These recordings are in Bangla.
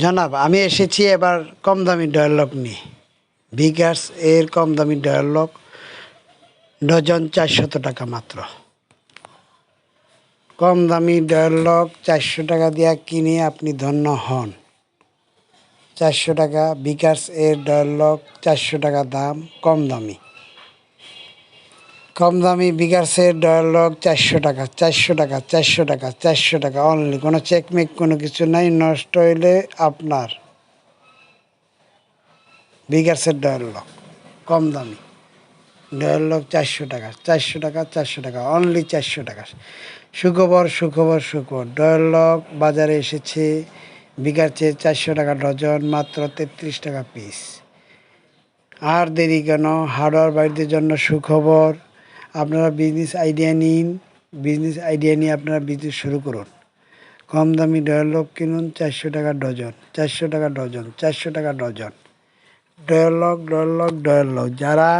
জনাব, আমি এসেছি এবার কম দামি ডায়ালগ নিয়ে। বিকাশ এর কম দামি ডায়ালগ ডজন চারশত টাকা মাত্র। কম দামি ডায়ালগ চারশো টাকা দিয়া কিনে আপনি ধন্য হন। চারশো টাকা বিকাশ এর ডায়ালগ চারশো টাকা দাম কম দামি কম দামি বিকাশের ডায়ালগ চারশো টাকা চারশো টাকা চারশো টাকা চারশো টাকা অনলি কোনো চেকমেক কোনো কিছু নাই, নষ্ট হইলে আপনার। বিকাশের ডায়ালগ কম দামি ডায়ালগ চারশো টাকা চারশো টাকা চারশো টাকা অনলি চারশো টাকা। সুখবর সুখবর সুখবর। ডায়ালগ বাজারে এসেছে বিকাশে চারশো টাকা ডজন, মাত্র তেত্রিশ টাকা পিস আর দেরি কেন? হার্ডওয়ার বাড়িদের জন্য সুখবর। আপনারা বিজনেস আইডিয়া নিন বিজনেস আইডিয়া নিয়ে আপনারা বিজনেস শুরু করুন। কম দামি ডায়ালগ কিনুন, চারশো টাকা ডজন, চারশো টাকা ডজন, চারশো টাকা ডজন। ডায়ালগ ডায়ালগ ডায়ালগ যারা,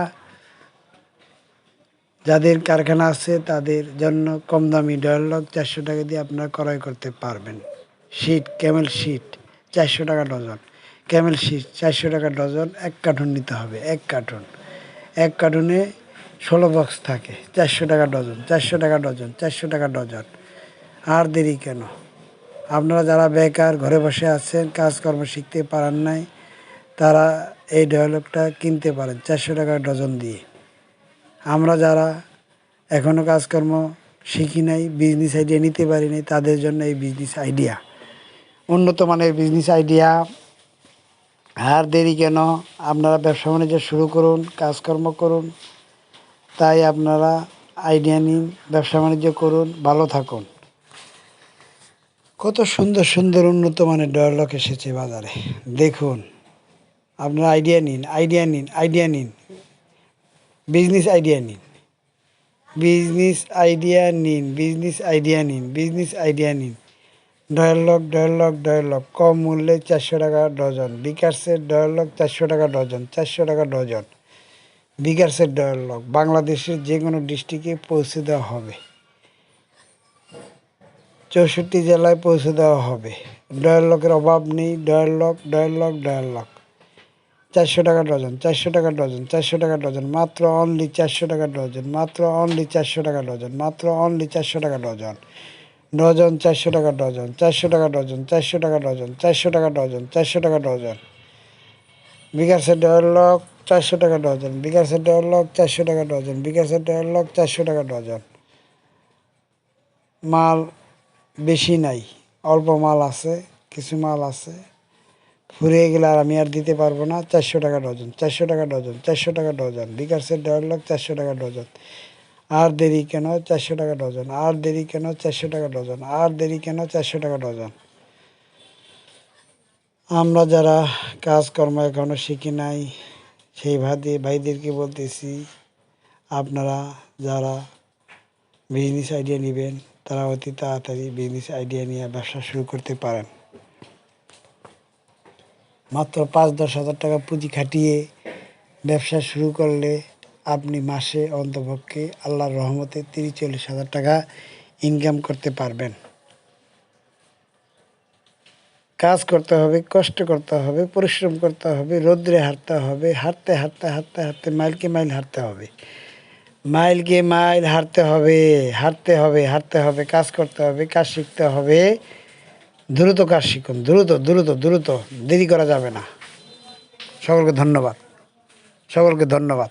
যাদের কারখানা আছে, তাদের জন্য কম দামি ডায়ালগ চারশো টাকা দিয়ে আপনারা ক্রয় করতে পারবেন। শিট ক্যামেল শিট চারশো টাকা ডজন। ক্যামেল শিট চারশো টাকা ডজন, এক কার্টুন নিতে হবে, এক কার্টুন। এক কার্টুনে ষোলো বক্স থাকে। চারশো টাকা ডজন, চারশো টাকা ডজন, চারশো টাকা ডজন। আর দেরি কেন? আপনারা যারা বেকার, ঘরে বসে আছেন, কাজকর্ম শিখতে পারেন নাই, তারা এই ডায়ালগটা কিনতে পারেন চারশো টাকা ডজন দিয়ে। আমরা যারা এখনও কাজকর্ম শিখি নাই বিজনেস আইডিয়া নিতে পারি নাই, তাদের জন্য এই বিজনেস আইডিয়া উন্নত মানের বিজনেস আইডিয়া আর দেরি কেন? আপনারা ব্যবসা বাণিজ্য শুরু করুন, কাজকর্ম করুন তাই আপনারা আইডিয়া নিন, ব্যবসা বাণিজ্য করুন, ভালো থাকুন। কত সুন্দর সুন্দর উন্নত মানের ডয়ালক এসেছে বাজারে। দেখুন, আপনারা আইডিয়া নিন আইডিয়া নিন আইডিয়া নিন। বিজনেস আইডিয়া নিন। বিজনেস আইডিয়া নিন, বিজনেস আইডিয়া নিন, বিজনেস আইডিয়া নিন। ডায়ালগ ডায়ালগ ডায়ালগ কম মূল্যে চারশো টাকা ডজন। বিকাশের ডায়ালগ চারশো টাকা ডজন, চারশো টাকা ডজন। বিকাশের ডায়ালগ বাংলাদেশের যে কোনো ডিস্ট্রিক্টে পৌঁছে দেওয়া হবে চৌষট্টি জেলায় পৌঁছে দেওয়া হবে ডায়ালগের অভাব নেই ডায়ালগ ডায়ালগ ডায়ালগ চারশো টাকা ডজন চারশো টাকা ডজন চারশো টাকা ডজন মাত্র অনলি চারশো টাকা ডজন মাত্র অনলি চারশো টাকা ডজন মাত্র অনলি চারশো টাকা ডজন ডজন চারশো টাকা ডজন চারশো টাকা ডজন চারশো টাকা ডজন চারশো টাকা ডজন চারশো টাকা ডজন বিকাশের ডেভেলক চারশো টাকা ডজন বিকাশ বিকাশের ডেভেলক চারশো টাকা ডজন বিকাশের ডেভেলক চারশো টাকা ডজন মাল বেশি নাই অল্প মাল আছে কিছু মাল আছে ফুরিয়ে গেলে আর আমি আর দিতে পারব না চারশো টাকা ডজন চারশো টাকা ডজন চারশো টাকা ডজন বিকাশের ডেভেলক চারশো টাকা ডজন আর দেরি কেন চারশো টাকা ডজন আর দেরি কেন চারশো টাকা ডজন আর দেরি কেন চারশো টাকা ডজন আমরা যারা কাজকর্ম এখনও শিখি নাই সেই ভাবে ভাইদেরকে বলতেছি, আপনারা যারা বিজনেস আইডিয়া নেবেন, তারা অতি তাড়াতাড়ি বিজনেস আইডিয়া নিয়ে ব্যবসা শুরু করতে পারেন। মাত্র পাঁচ, দশ হাজার টাকা পুঁজি খাটিয়ে ব্যবসা শুরু করলে আপনি মাসে অন্তপক্ষে আল্লাহর রহমতে তিরিশ, চল্লিশ হাজার টাকা ইনকাম করতে পারবেন। কাজ করতে হবে, কষ্ট করতে হবে, পরিশ্রম করতে হবে, রোদ্রে হাঁটতে হবে, হাঁটতে হাঁটতে হাঁটতে হাঁটতে মাইলকে মাইল হাঁটতে হবে। মাইলকে মাইল হাঁটতে হবে হাঁটতে হবে হাঁটতে হবে, কাজ করতে হবে, কাজ শিখতে হবে। দ্রুত কাজ শিখুন, দ্রুত দ্রুত দ্রুত, দেরি করা যাবে না। সকলকে ধন্যবাদ সকলকে ধন্যবাদ।